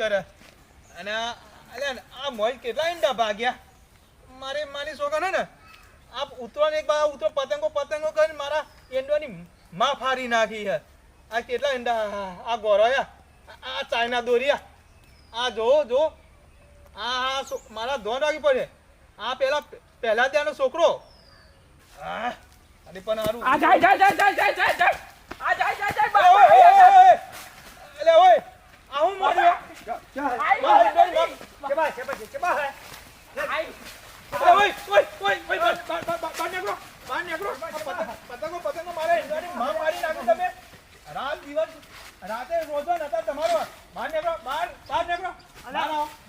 કરે. અને અલ્યા, આ મોય કેટલા ઈંડા ભાગ્યા? મારે મારી છોકરા ને આ ઉતરણ એક બા ઉતરો, પતંગો પતંગો કરીને મારા ઈંડોની માં ફારી નાખી છે આ કેટલા ઈંડા, આ ગોરોયા આ ચાઇના દોરિયા આ જો જો, આ આ મારા ધોન રાખી પડે આ પેલા પહેલા ત્યાંનો છોકરો. હા અરે પણ આ જાય જાય જાય જાય જાય coba, coba, coba, coba. Ai. Oi, oi, oi, oi, બાનેગરો બાનેગરો પતંગો પતંગો મારે ઇન્દ્રની માં મારી નાખી તમે. રાત દિવસ રાતે રોજો નતા તમારો. બાનેગરો બાર બાનેગરો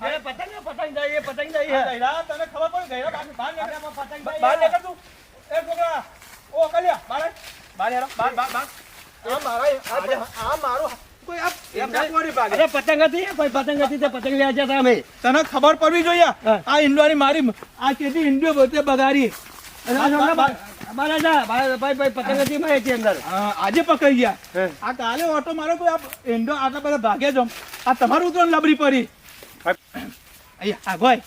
અરે પતંગ પતંગ જાય પતંગ જાય ગયરા તને ખબર પડી ગયરા બાનેગરો પતંગ જાય બાનેગરો તું. એ છોકરા ઓ કલ્યા બારે બારે બાર બાર આ મારા આ મારો પતંગ હતી કોઈ પતંગ હતી તે પતંગ લેવા જતા અમે. તને ખબર પડવી જોઈએ? આ ઈંડવાની મારી આ કેટલી ઈંડીઓ બધે બગાડી. આજે પકડી ગયા. આ કાલે ઓટો મારો કોઈ આ ઈંડો આટલા બધા ભાગે જમ આ તમારું ઉતરણ લબડી પડી. આ ભાઈ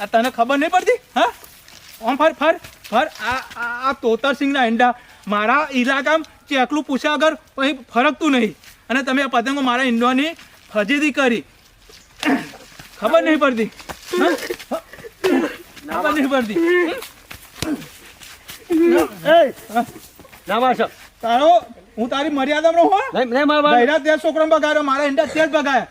આ તને ખબર નહીં પડતી? હા? ઓમ ફર ફર ફર. આ આ તોતરસિંહના ઈંડા. મારા ઇલાકામાં ચેકલું પૂછ્યા વગર પછી ફરકતું નહીં. અને તમે આ પતંગો મારા ઈંડોની ફજીદી કરી. ખબર નહીં પડતી. ખબર નહીં પડતી. તારો હું તારી મર્યાદામાં હો? નહીં મારા. ગયડા તે બગાડ્યો મારા ઈંડા તે જ બગાડ્યા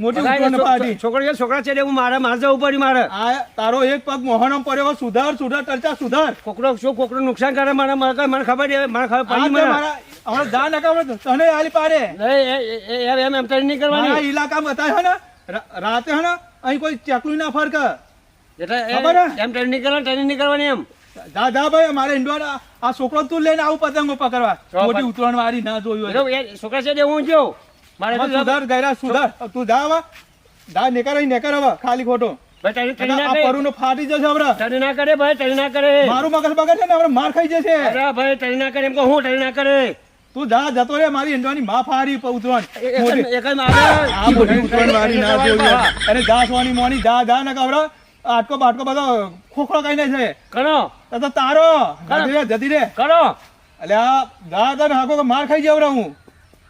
મોટી બગાડ્યા, પાડી છો- છોકરો છે, છોકરા છે એટલે હું મારા મારે જવું પડ્યું મારે. આ તારો એક પગ મોહનમ પડ્યો સુધાર સુધાર ચર્ચા સુધાર. કોકરો શું કોકરો નુકસાન કરે મારા મને મને ખબર છે, મને ખબર પાણી પડી તે મને મારા હમણાં જા તને આલી પાડે. નહીં, એમ એમ તો નહીં મારા કરવાની ઇલાકામાં હે ને રાતે હે ને અહીં કોઈ ચકલું ના ફરક. એટલે ખબર? એમ ટ્રેન નહીં કરવાની ટ્રેન નહીં કરવાની એમ. દાદા ભાઈ મારે ઇન્ડોર આ છોકરો તું લઈને આવું પતંગો પકડવા મોટી ઉતરણ વાળી ના જોયું છોકરા છે હું જો. મારે. તો સુધાર ગયરા સુધાર તું જા હવે જા નેકર અહીં નેકર હવે ખાલી ખોટો. ભાઈ ટ્રેન- ટ્રેન ના ફાટી જશે હમણાં. ના કરે ભાઈ ટ્રેન ના કરે. મારું મગજ બગડ છે ને હમણાં માર ખાઈ જશે. અરે ભાઈ ટ્રેન ના કરે એમ કહું હું ટ્રેન ના કરે. તું જા જતો રે મારી ઈંડવાની માં ફારી પ- એક જ- મારે આ મોટી ઉતરણ વાળી ના જોઈએ અરે જા સોની મોની જા જા ને કવરા આટકો બાટકો બધો ખોખરો કઈ નહીં છે. કરો. તો તારો. જતી રે જતી રે. કરો. આ જા જા ને હાકો માર ખાઈ જાવ હું.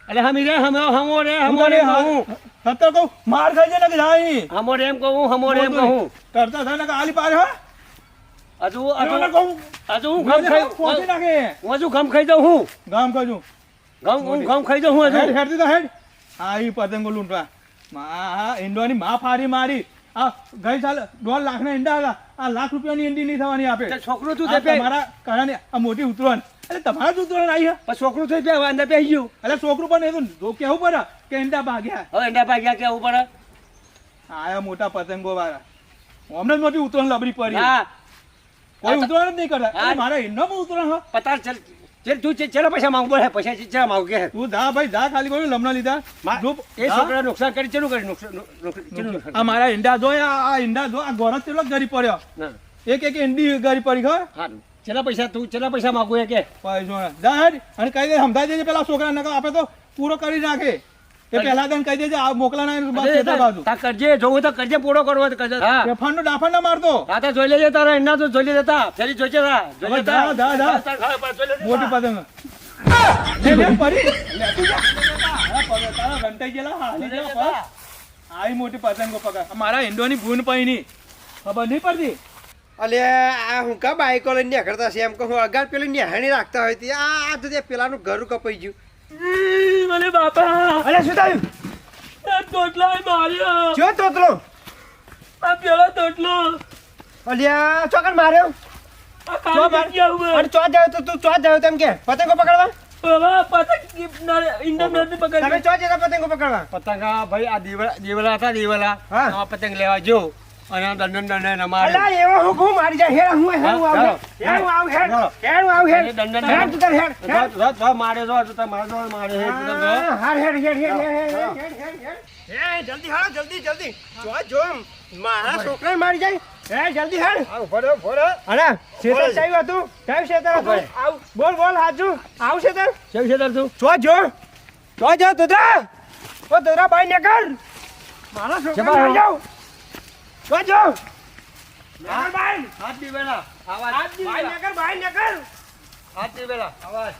એટલે હમી રે હમો હમો રે હું હમો રે તને કહું સત્તર કહું માર ખાઈ જાય ને જાય. હમો રે એમ કહું હમો રે એમ કહું. કરતા થાય ને આલી પાર હા? હજુ હજુ હજુ હું ગમ ખાઈ ખાઈ નાખે. હું હજુ ગમ ખાઈ જાઉં હું? ગામ જાઉં. ગમ હું ગમ ખાઈ જાઉં હું હેડ હેડ દીધા હેડ. આ ઈ પતંગો લૂંટવા. મા ઈંડોની માં ફારી મારી. આ ગઈ સાલ દોઢ લાખના ઈંડા હતા. આ લાખ રૂપિયાની ઈંડી નહીં થવાની આપે. છોકરો તું તમારા કારણે આ મોટી ઉતરણ એટલે તમારા જ ઉતરણ આવી છે છોકરું થઈ ગયા અંદર પે ગયું. એટલે છોકરું પણ એનું કેવું પડે? કે ઈંડા ભાગ્યા. હવે એંડા ભાગ્યા કેવું પડે? આયા મોટા પતંગો વાળા. અમને મોટી ઉતરણ લબડી પડી. હા કોઈ ઉતરણ જ નહીં કરે. મારા અરે મારા ઈંડામાં ઉતરણ હ. પતાર ચલ ચલ તું ચલ પૈસા માંગ બોલે પૈસા ચલ માંગ કે તું જા ભાઈ જા ખાલી કોઈ લમણા લીધા. મા- એ છોકરા નુકસાન કરી ચેલું કરી નુકસાન આ મારા ઈંડા જો આ ઈંડા જો આ ગોરસ કેટલો ગરી પડ્યો. એક એક ઈંડી ગરી પડી ખબર? હા ચેલા પૈસા તું ચેલા પૈસા માગું એ કે? પૈસો ના. જા અને કહી દે સમજાઈ દેજે પેલા છોકરા નકર આપે તો પૂરો કરી નાખે. એ પહેલા તને કહી દેજે આ મોકલાના ના બસ બાજુ તા કરજે જોવું તો કરજે પૂરો કરવો તો કરજે. હા. ફેફાનનો ડાફા ના મારતો. હા તો જોઈ લેજે તારા એના તો જોઈ લેજે તા. ફેરી જોઈ છે તા. જોઈ લેજે લેતા દા લેજે મોટી તા. પતંગ લે, લે, પરી. લે, તું જા. તારા ઘંટાઈ ગયેલા, હાલી જોઈ આઈ મોટી પતંગો પકડ મારા ઈંડોની ભૂન પૈની ખબર નહીં પડતી? અલે આ હું કા બાઈકો લઈને નીકળતા છે? એમ કહું અગાર પેલી નિહાણી રાખતા હોય ત્યાં આ આ તો તે પેલાનું ઘર કપાઈ ગયું. મને બાપા. અલે શું થયું? તોટલો માર્યો. જો તોતલો. આ પેલો તોટલો અલ્યા ચોકન માર્યો? ચો જાવ તો તું ચો જાવ તેમ કે પતંગો પકડવા? પતંગ પકડવી. તમે ચો જતા પતંગો પકડવા. પતંગા ભાઈ આ દીવડા દીવડા હતા. આ પતંગ લેવા જો. અને દંડન દંડન અમારે. અલા એવો હુકમ મારી જા હેર હું હેર આવ હેર આવ હેર હેર આવ હેર દંડન હેર તું હેર રત રત મારે જો તું મારે જો મારે હેર તું હેર હેર હેર હેર હેર હેર હેર હે. જલ્દી હાલો જલ્દી જલ્દી. જો જો મારા છોકરા મારી જાય. હે જલ્દી હેડ ભરો ભરો અરે શેતર ચાવ્યું હતું? કયું શેતર આવ. બોલ બોલ હાજુ આવ શેતર? કેવું શેતર તું? જો જો. જો જો દોદરા ઓ દોદરા ભાઈ ને કર મારા છોકરા મારી જાવ જો જો નકર બાઈ હાથ દી બેલા આવાજ. હાથ દી ભાઈ નકર ભાઈ નકર. હાથ દી બેલા આવાજ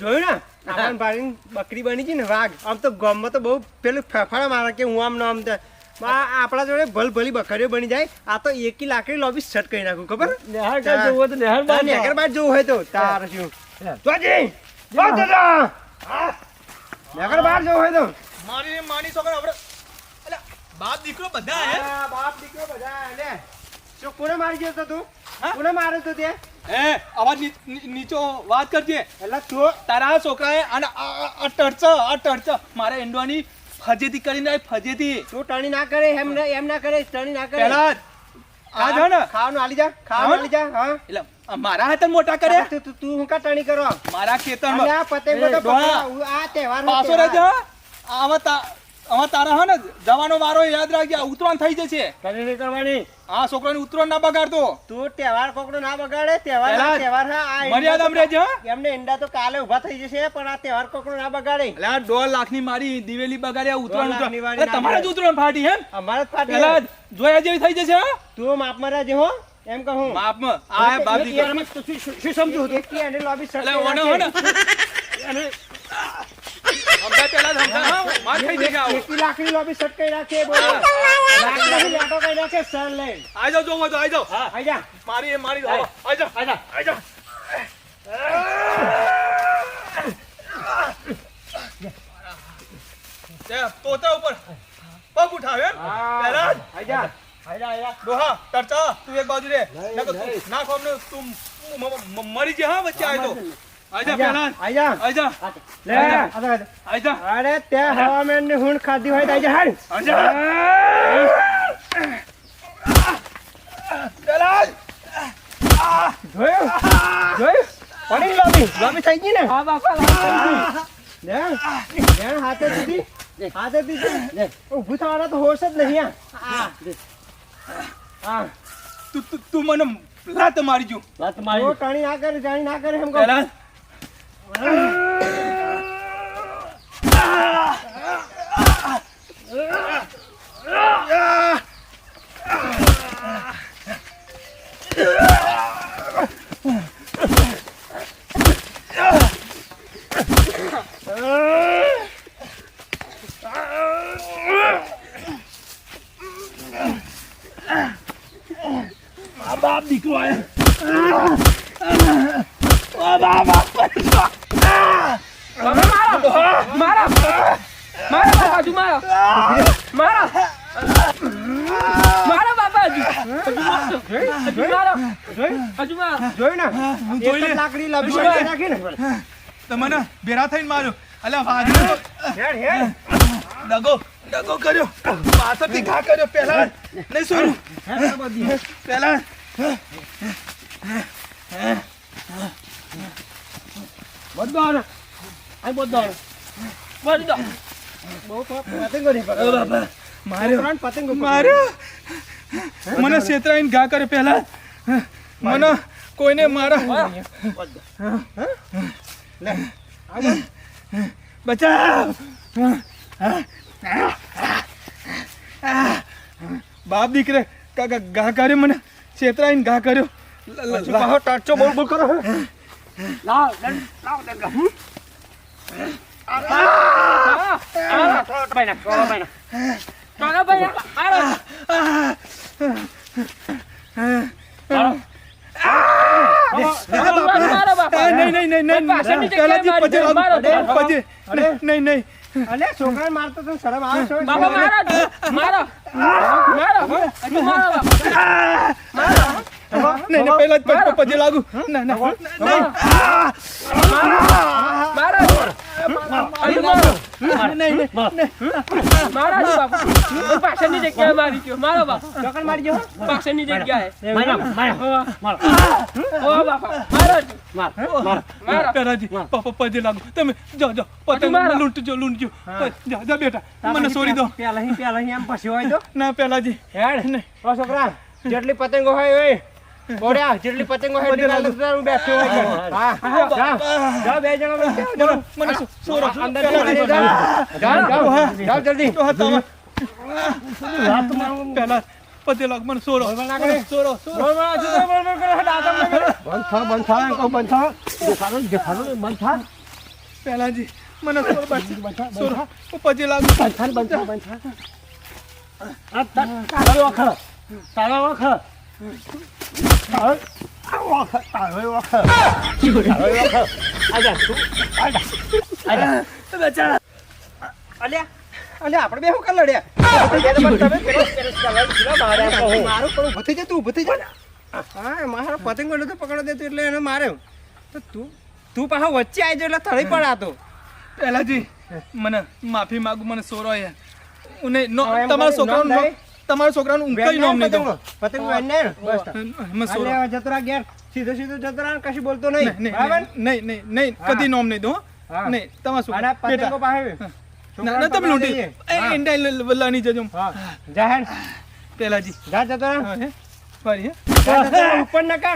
જોયું ને? આપણ ભાઈ બકરી બની છે ને વાઘ. આમ તો ગામમાં તો બહુ પેલું ફેફાડા મારે કે હું આમ ન આમ તો. આપણા જોડે ભલ ભલી બકરીઓ બની જાય. આ તો એકી લાકડી લોબી છટ કરી નાખું ખબર? નેહાર કઈ જવું હોય તો નેહાર તાર બાર નેકર બાર જોવું હોય તો તાર શું? જોજી જો. દાદા નેકર બાર જોવું હોય તો. મારી માની છોકરા આપણે બાપ દીકરો બધા હે? બાપ દીકરો બધા લે. જો કોને મારી ગયો તો તું? કોને માર્યો તો તે? એ અવાજ નીચો વાત કરજે. એટલે તું તારા છોકરાએ અને આ ટર્ચ આ ટર્ચ મારે એંડવાની ફજેતી કરીને આવી ફજેતી. તું ટણી ના કરે એમ ના એમ ના કરે ટણી ના કરે. પહેલા આ જો ને. ખાવાનું આલી જા ખાવાનું આલી જા હા. એટલે મારા હાથે મોટા કરે? તું હું કા ટણી કરો? મારા ખેતરમાં. આ પતંગો તો. આ તહેવાર નો પાછો રહેજો આમાં આમાં તારા હે ને જવાનો વારો યાદ રાખજે ઉત્તરાયણ ઉતરાણ થઈ જશે. કરી નહીં કરવાની? આ છોકરાને ઉતરાણ ના બગાડતો. તું તહેવાર કોકડો ના બગાડે તહેવાર આ જ તહેવાર હા આ મર્યાદામાં રહેજે એમને ઈંડા તો કાલે ઊભા થઈ જશે પણ આ તહેવાર કોકડો ના બગાડે. એટલે આ દોઢ લાખની મારી દિવેલી બગાડ્યા ઉતરાણ ઉત્તરાયણ ઉતરાણ તમારે જ ઉતરાણ ફાટી એમ અમારે જ ફાટી જોયા જેવી થઈ જશે તું તું માપમાં રહેજે હો એમ કહું માપમાં આ હે યાર, શું- સમજુ એક કી લોબી સર એટલે ઓને ઓને. અને સમજા પેલા જ હા. માર થઈ જશે આવો. એકી લાકડી લોબી કરી રાખે બોલો. લાકડી લાટો કરી રાખે સર લે. આઈ જાઓ જોવો તો આઈ જાઓ. આઈ જા. મારી એ મારી આવો આઈ. જાવ આઈ જા. આઈ જાઓ. તે પોતા ઉપર. પગ ઉઠાવે પહેલા જ. આઈ જા. ડોહા તરતા. તું એક બાજુ રે. નાખો અમને તું મરી જા હા વચ્ચે આય અરે તે હવામાનની હુંડ ખાધી હોય તો હાડ જ. જોયું? જોયું? પડી લોબી. લોબી થઈ ગઈ ને? હા બાપા લે લે હાથે દીધી. હાથે દીધી. ઊભું થવાના તો હોશ જ નહીં આ હા. તું તું- તું મને લાત મારી જો. લાત મારી. ટણી ના કરે જાણી ના કરે એમ કહું. પહેલા જ. આ બાપ દીકરો આયા મારા મારા બાપા હજુ મારા મારા બાપા હજુ મારા હજુ મારા જોયું ને? જોઈ લે લાકડી લબી જોઈ લે. કરી નાખી ને? તમને ભેરા થઈને માર્યો. અલ્યા તો હેડ હેડ. દગો દગો કર્યો. પાછળથી ઘા કર્યો. પહેલા નહીં સોનું પહેલા. બધો આનો. આ બધો આનો. બધો. બહુ પતંગો નહીં ઓ બાપા માર્યો ત્રણ પતંગો માર્યો મને છેતરાઈને ઘા કરે પહેલા. મને કોઈને મારા બચાવ. બાપ દીકરે ઘા કર્યો મને? છેતરાઈને ઘા કર્યો. લાહો ટર્ચો બોલ બોલ કરો. લાવ લાવ દંડ છોકરાને મારતો જ પછી લાગુ ના ના જો તમે જાઓ જાઓ પતંગ લૂંટજો લૂંટજો જા. જા બેટા મને છોડી દો પેલા પેલા એમ પછી હોય તો ના પહેલાથી હેડ છોકરા જેટલી પતંગો હોય બોડ્યા જેટલી પતંગો એટલી કાલે તો હું બેઠો હા જા જા બે જણા મને સોરો અંદર જા જા જા જલ્દી. તો હા, રાત વાત પહેલા પતે લાગ મને સોરો. Sorrow sorrow. બોલ, બોલ, હજુ બોલ, બોલ દાદા મને કરે. બંધ થા, બંધ થા, કહું, બંધ થા. દેખાડો, દેખાડો, બંધ થા. પેલાજી મને સોરો બંધ થા, સોરો. પછી લાગ બંધ થા, બંધ થા, બંધ થા. આ તારો વખત. તારો વખત. તારો- આ વખત, તારો વખત. તારો વખત. આજા, તું, આજા. આજા. બચારા અલ્યા અલ્યા આપણે બે શું કર લડ્યા તમે પેલો પેલો કલર કીધો માર્યા કહો. મારું પણ ઊભો થઈ જા તું ઊભો થઈ જા હા મારો પતંગ તો પકડો દેતો એટલે એને માર્યો તો તું તું પાછો વચ્ચે આવી જાય એટલે થળી પણ આતો પેલાજી મને માફી માગું મને સોરો યાર નહીં હા, તમારા કરી, છોકરાનું નામ નો- તમારા છોકરાનું ઊંઘ નામ નહીં દઉં પતંગ બસ મને સોરો. અલ્યા જતો સીધો સીધો જતરા કશું બોલતો નહીં. બરાબર? નહીં નહીં નહીં કદી નામ નહીં હો. નહીં તમારા છોકરા. પતંગો પાસે ના ના તમે લૂંટી. એ ઈંડા લ- લાની જજો હા. જાહેર પેલાજી જા જતો રહા હા, હે? ફરી? જા જતો રહા. ઉપર નકા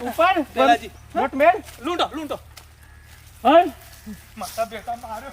ઉપર. પેલાજી મોટ મેલ. લૂંટો લૂંટો. હન. માતા બેટા માર્યો.